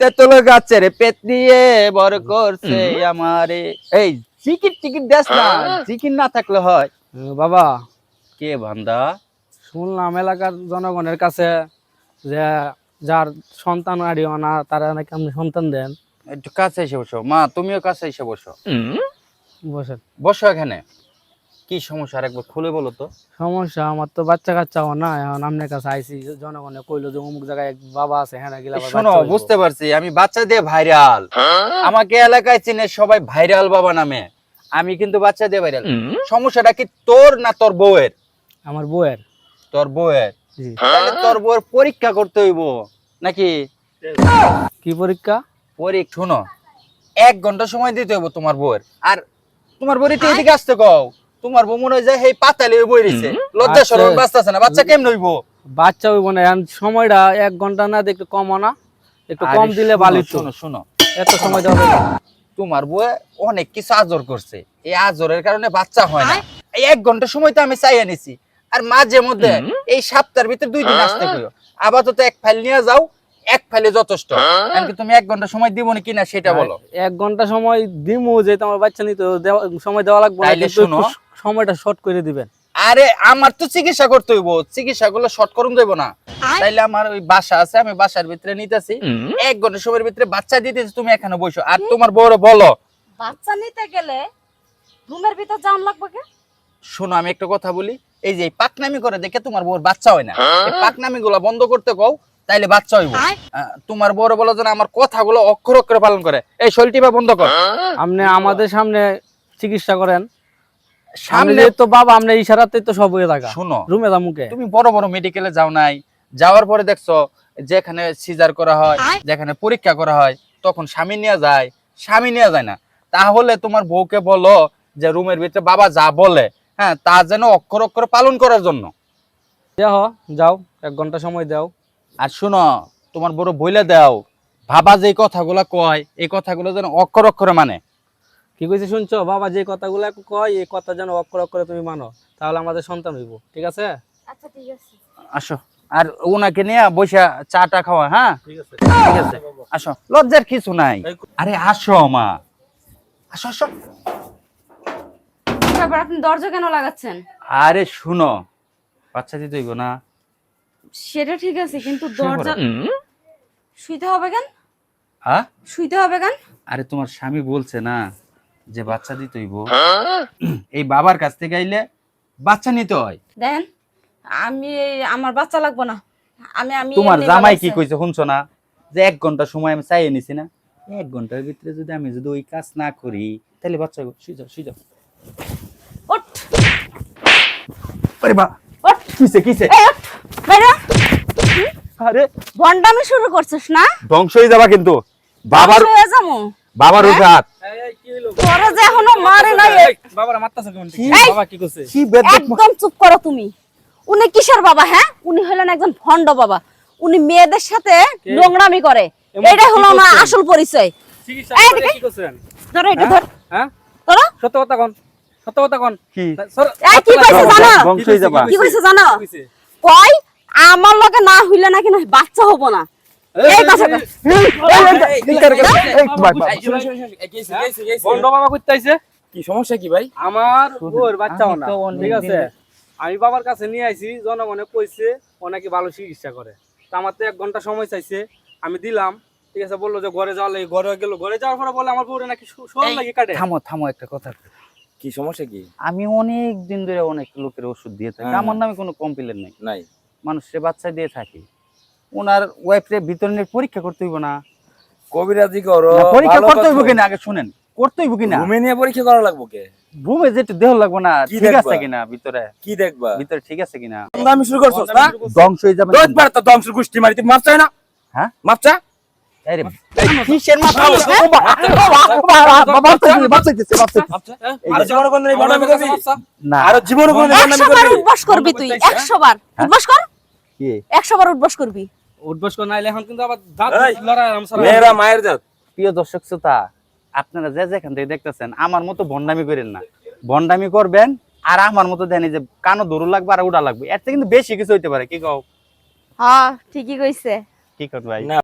তেতুল গাছের পেট বড় করছে আমারে। এই চিকিট টিকিট না চিকিট না থাকলে হয়। বাবা কে বান্দা শুনলাম এলাকার জনগণের কাছে যে যার সন্তান আড়িও না তারা নাকি আপনি সন্তান দেন। একটু কাছে এসে বসো। মা তুমিও কাছে এসে বসো। বসেন বসো এখানে। কি সমস্যা? আরেকবার খুলে বলো তো। সমস্যা আমার তো বাচ্চা কাচ্চাও না এখন আপনার কাছে আইসি জনগণে কইলো যে অমুক জায়গায় এক বাবা আছে হ্যাঁ গেলে শোনো হইবো। বুঝতে পারছি আমি বাচ্চা দিয়ে ভাইরাল। আমাকে এলাকায় চিনে সবাই ভাইরাল বাবা নামে। আমি কিন্তু বাচ্চা দিয়ে ভাইরাল। সমস্যাটা কি তোর না তোর বউয়ের? আমার বউয়ের। তোর বউয়ের? জি। তাহলে তোর বউয়ের পরীক্ষা করতে হইব নাকি? কি পরীক্ষা? পরীক্ষা শোনো এক ঘণ্টা সময় দিতে হইব তোমার বউয়ের। আর তোমার বউয়ের একটু এদিকে আসতে কও। তোমার বউ মনে হয় যে এই পাতালে বই রইছে লজ্জা। শরম বাঁচতেছে না? বাচ্চা কেমন হইব? বাচ্চা হইব না। এখন সময়টা এক ঘণ্টা না একটু কম না। একটু কম দিলে ভালো শোনো শোনো। এত সময় দেওয়া তোমার বউ অনেক কিছু আজর করছে। এই আজরের কারণে বাচ্চা হয় না। এই এক ঘণ্টা সময় তো আমি চাইয়া নিছি আর মাঝে মধ্যে এই সপ্তাহের ভিতরে দুই দিন আসতে কইও। আপাতত এক ফাইল নিয়ে যাও এক ফাইলে যথেষ্ট। এমনকি তুমি এক ঘণ্টা সময় দিব না কিনা সেটা বলো। এক ঘণ্টা সময় দিমু যে তোমার বাচ্চা নিতে সময় দেওয়া লাগবে না সময়টা শর্ট করে দিবেন। আরে আমার তো চিকিৎসা করতে হইব। চিকিৎসা গুলো শর্ট করুন দেবো না। তাইলে আমার ওই বাসা আছে আমি বাসার ভিতরে নিতেছি। এক ঘণ্টা সময়ের ভিতরে বাচ্চা দিতেছি তুমি এখানে বসো। আর তোমার বড় বলো। বাচ্চা নিতে গেলে রুমের ভিতর যাওয়ান লাগবে কে? শোনো আমি একটা কথা বলি। এই যে পাকনামি করে দেখে তোমার বউর বাচ্চা হয় না। এই পাকনামি গুলা বন্ধ করতে কও তাইলে বাচ্চা হইব। তোমার বড় বলো যেন আমার কথাগুলো অক্ষর অক্ষরে পালন করে। এই শৈলটিবা বন্ধ কর। আপনি আমাদের সামনে চিকিৎসা করেন। সামনে তো বাবা আপনি ইশারাতে তো সব হয়ে থাকা। শোনো। রুমে মুখে তুমি বড় বড় মেডিকেলে যাও নাই। যাওয়ার পরে দেখছ যেখানে সিজার করা হয় যেখানে পরীক্ষা করা হয় তখন স্বামী নিয়ে যায় স্বামী নিয়ে যায় না। তাহলে তোমার বউকে বলো যে রুমের ভিতরে বাবা যা বলে হ্যাঁ তা যেন অক্ষর অক্ষর পালন করার জন্য। দেহ যাও এক ঘণ্টা সময় দাও। আর শুনো তোমার বড় বইলে দাও। ভাবা যে কথাগুলো কয় এই কথাগুলো যেন অক্ষর অক্ষরে মানে। কি কইছে শুনছো? বাবা যে কথাগুলো কয় এই কথা যেন অক্ষর অক্ষরে তুমি মানো তাহলে আমাদের সন্তান হইব ঠিক আছে? আচ্ছা ঠিক আছে। আসো। আর ওনাকে নিয়ে বসে চাটা খাওয়া হ্যাঁ? ঠিক আছে। ঠিক আছে। আসো। লজ্জার কিছু নাই। আরে আসো মা। আসো আসো। তারপর আপনি দরজা কেন লাগাচ্ছেন? আরে শুনো বাচ্চা দিতে হইব না। সেটা ঠিক আছে কিন্তু শুয়ে পড়ো। দরজা শুইতে হবে কেন? হ্যাঁ শুইতে হবে কেন? আরে তোমার স্বামী বলছে না। যে বাচ্চা দিতে হইব এই বাবার কাছ থেকে আইলে বাচ্চা নিতে হয়। দেন আমি আমার বাচ্চা লাগবে না। আমি আমি তোমার জামাই কি কইছে শুনছো না? যে এক ঘণ্টা সময় আমি চাইয়ে নিছি না। এক ঘণ্টার ভিতরে যদি আমি যদি ওই কাজ না করি তাহলে বাচ্চা হইবো। শুই যাও শুই যাও। ওঠ। আরে বা ওঠ। কিসে কিসে? এই ওঠ বাইরে। আরে। ভন্ডামি শুরু করছিস না? ধ্বংস হয়ে যাবা কিন্তু। বাবার হয়ে যাব। বাবার হ্যাঁ? উপরে হাত তোরা যে এখনও মারে নাই বাবারা মারতাছে কেমন কি? বাবা কি করছে? কি বেদ্যুৎ একদম চুপ করো তুমি। উনি কিসের বাবা হ্যাঁ? উনি হলেন একজন ভণ্ড বাবা। উনি মেয়েদের সাথে নোংরামি করে। এমন কি হলো আমার আসল পরিচয়। চিকিৎসা এই করে দিকে। কি করছেন? ধরো এটা ধর। হ্যাঁ? ধরো। সত্য কথা কোন। সত্য কথা কোন। কি? এই কি কইছে জানো? ধ্বংস যাবা। কি কইছে জানো? কই আমার লগে না হইলে নাকি না বাচ্চা হব না। এই কথাটা বন্ড বাবা করতে আইছে কি সমস্যা কি ভাই আমার বউর বাচ্চাও আমি না ঠিক আছে আমি বাবার কাছে নিয়ে আইছি জনগণে কইছে ও নাকি ভালো চিকিৎসা করে তা আমার তো এক ঘণ্টা সময় চাইছে আমি দিলাম ঠিক আছে বলল যে ঘরে যাওয়া লাগে ঘরে গেল ঘরে যাওয়ার পরে বলে আমার বউরে নাকি লাগি কাটে থামো থামো একটা কথা কি সমস্যা কি আমি অনেক দিন ধরে অনেক লোকের ওষুধ দিয়ে থাকি হ্যাঁ। আমার নামে কোনো কমপ্লেন নাই নাই মানুষের বাচ্চা দিয়ে থাকি ওনার ওয়াইফের ভিতরে পরীক্ষা করতে হইব না। কবিরাজি করো পরীক্ষা করতে হইব কিনা আগে শুনেন করতে হইব কিনা? রুমে নিয়ে পরীক্ষা করা লাগবো কে? রুমে যেতে দেহ লাগবো না ঠিক আছে কিনা ভিতরে? কি দেখবা? ভিতরে ঠিক আছে কিনা? আমি শুরু করছস না ধ্বংস হয়ে যাবে দশ বার তো ধ্বংসের গোষ্ঠী মারি তুমি মারছাই না? হ্যাঁ? বড়ামি একশো বার উঠবাস করবি। তুই একশো বার? উঠবাস কর কি? একশো বার উঠবাস করবি উঠবস করে নাইলে এখন কিন্তু আবার দাঁত লড়াই মেয়েরা মায়ের জাত। প্রিয় দর্শক শ্রোতা আপনারা যে যেখান থেকে দেখতেছেন আমার মতো ভন্ডামি করেন না। ভন্ডামি করবেন আর আমার মতো দেন যে কানো দৌড় লাগবে আর উড়া লাগবে। এর থেকে কিন্তু বেশি কিছু হইতে পারে কি কও? হ্যাঁ ঠিকই কইছে। কি কর ভাই? না।